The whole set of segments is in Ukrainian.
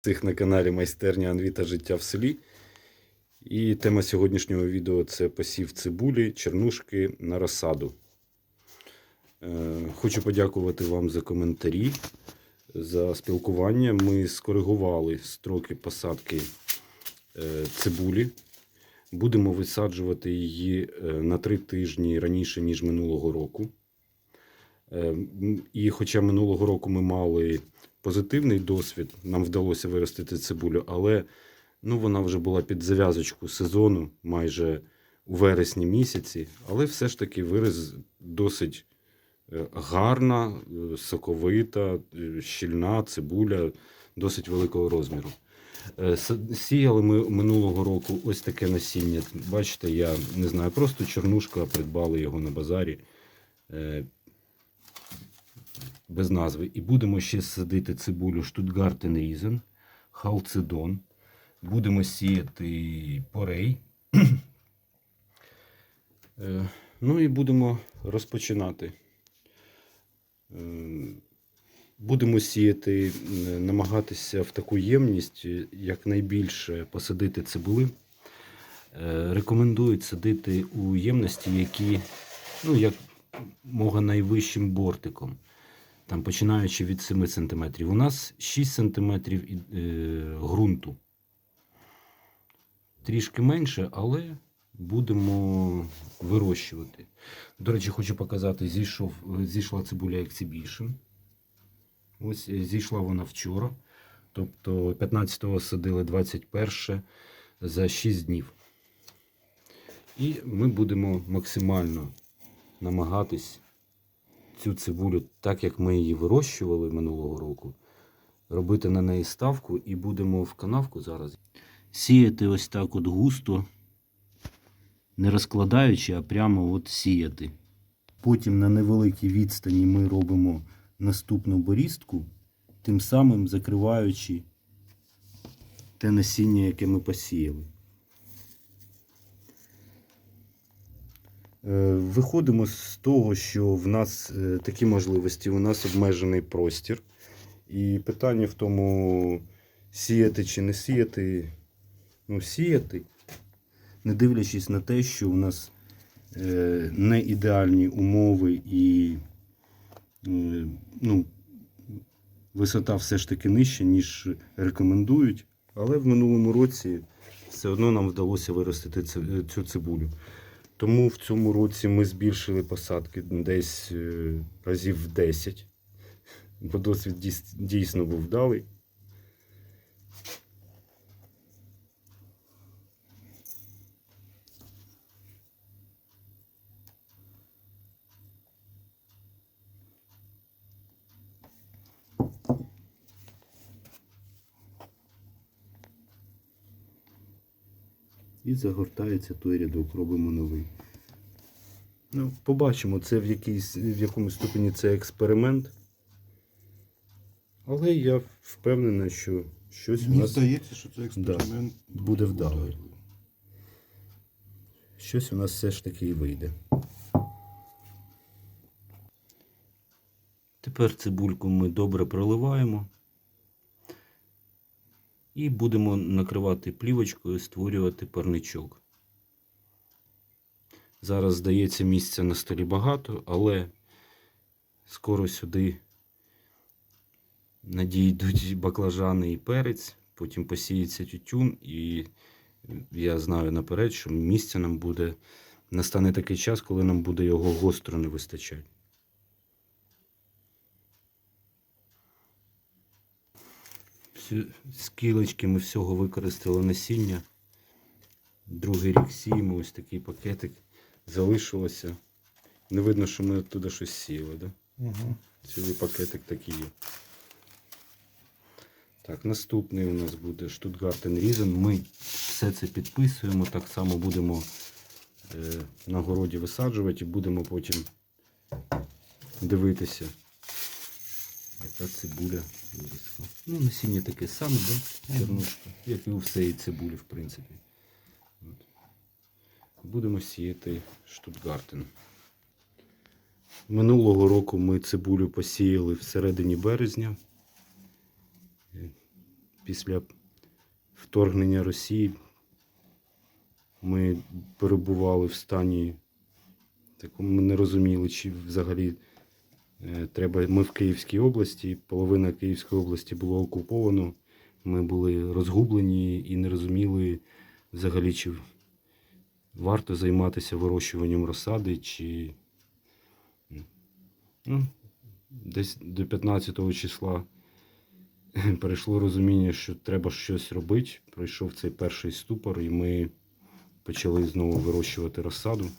Цих на каналі Майстерня Анвіта Життя в селі. І тема сьогоднішнього відео це посів цибулі, чернушки на розсаду. Е, Хочу подякувати вам за коментарі, за спілкування. Ми скоригували строки посадки е, цибулі. Будемо висаджувати її е, на три тижні раніше, ніж минулого року. Е, І хоча минулого року ми мали позитивний досвід, нам вдалося виростити цибулю, але ну, вона вже була під зав'язочку сезону майже у вересні місяці, але все ж таки вираз досить е, гарна, е, соковита, щільна цибуля досить великого розміру. Сіяли ми минулого року ось таке насіння. Бачите, я не знаю, просто чорнушка, придбали його на базарі. Без назви. І будемо ще садити цибулю Штутгартен Різен, халцедон. Будемо сіяти порей. Е, Ну і будемо розпочинати. Е, Будемо сіяти, е, намагатися в таку ємність якнайбільше посадити цибули. Рекомендують садити у ємності, які ну, як мога найвищим бортиком там починаючи від 7 см. У нас 6 см е, ґрунту. Трішки менше, але будемо вирощувати. До речі, хочу показати, зійшов, зійшла цибуля Exhibition. Ось е, зійшла вона вчора. Тобто 15-го садили 21 за 6 днів. І ми будемо максимально намагатись цю цибулю, так як ми її вирощували минулого року, робити на неї ставку і будемо в канавку зараз. Сіяти ось так от густо, не розкладаючи, а прямо от сіяти. Потім на невеликій відстані ми робимо наступну борістку, тим самим закриваючи те насіння, яке ми посіяли. Виходимо з того, що в нас е, такі можливості, у нас обмежений простір. І питання в тому, сіяти чи не сіяти. Ну, сіяти, не дивлячись на те, що у нас е, не ідеальні умови і е, ну, висота все ж таки нижча, ніж рекомендують. Але в минулому році все одно нам вдалося виростити цю цибулю. Тому в цьому році ми збільшили посадки десь е, разів в 10. Бо досвід дійсно був вдалий. І загортається той рядок, робимо новий. Ну, побачимо, це в, якійсь, в якомусь ступені це експеримент. Але я впевнений, що щось у нас здається, що це експеримент буде вдалий. щось у нас все ж таки і вийде. Тепер цибульку ми добре проливаємо. І будемо накривати плівочкою, створювати парничок. Зараз, здається, місця на столі багато, але скоро сюди надійдуть баклажани і перець, потім посіється тютюн, і я знаю наперед, що місця нам буде, настане такий час, коли нам буде його гостро не вистачати. Кілечки ми всього використали насіння. Другий рік сіємо ось такий пакетик. Залишилося. Не видно, що ми оттуда щось сіяли, да? Угу. Цілий пакетик такий є. Так, наступний у нас буде Штутгартен Різен. Ми все це підписуємо. Так само будемо е, на городі висаджувати і будемо потім дивитися, яка цибуля виросла. Ну, насіння таке саме, да? Чорнушка, як і у всієї цибулі, в принципі. От. Будемо сіяти Штутгартен. Минулого року ми цибулю посіяли всередині березня. Е, після вторгнення Росії ми перебували в стані такому, ми не розуміли, чи взагалі треба. Ми в Київській області, половина Київської області було окуповано. Ми були розгублені і не розуміли взагалі, чи варто займатися вирощуванням розсади, чи ну, десь до 15 числа перейшло розуміння, що треба щось робити. Пройшов цей перший ступор, і ми почали знову вирощувати розсаду.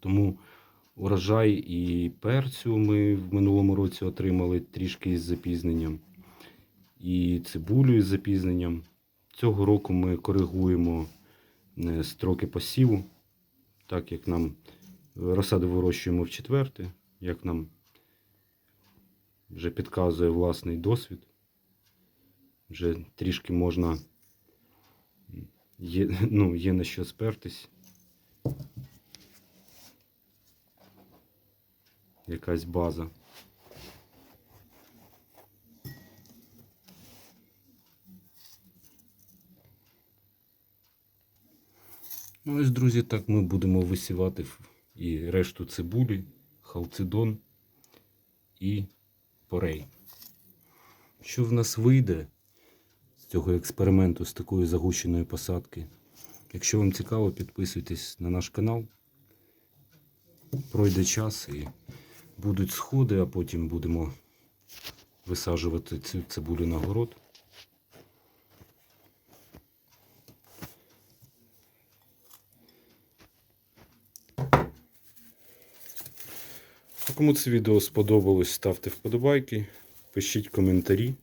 Тому урожай і перцю ми в минулому році отримали трішки із запізненням, і цибулю із запізненням. Цього року ми коригуємо е, строки посіву, так як нам розсаду вирощуємо в четверте, як нам вже підказує власний досвід. Вже трішки можна є, ну, є на що спертись. Якась база. Ну ось, друзі, так ми будемо висівати і решту цибулі, халцидон і порей. Що в нас вийде з цього експерименту, з такої загущеної посадки? Якщо вам цікаво, підписуйтесь на наш канал. Пройде час і будуть сходи, а потім будемо висаджувати цю цибулю на город. Кому це відео сподобалось, ставте вподобайки, пишіть коментарі,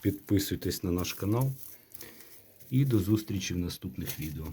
підписуйтесь на наш канал. І до зустрічі в наступних відео.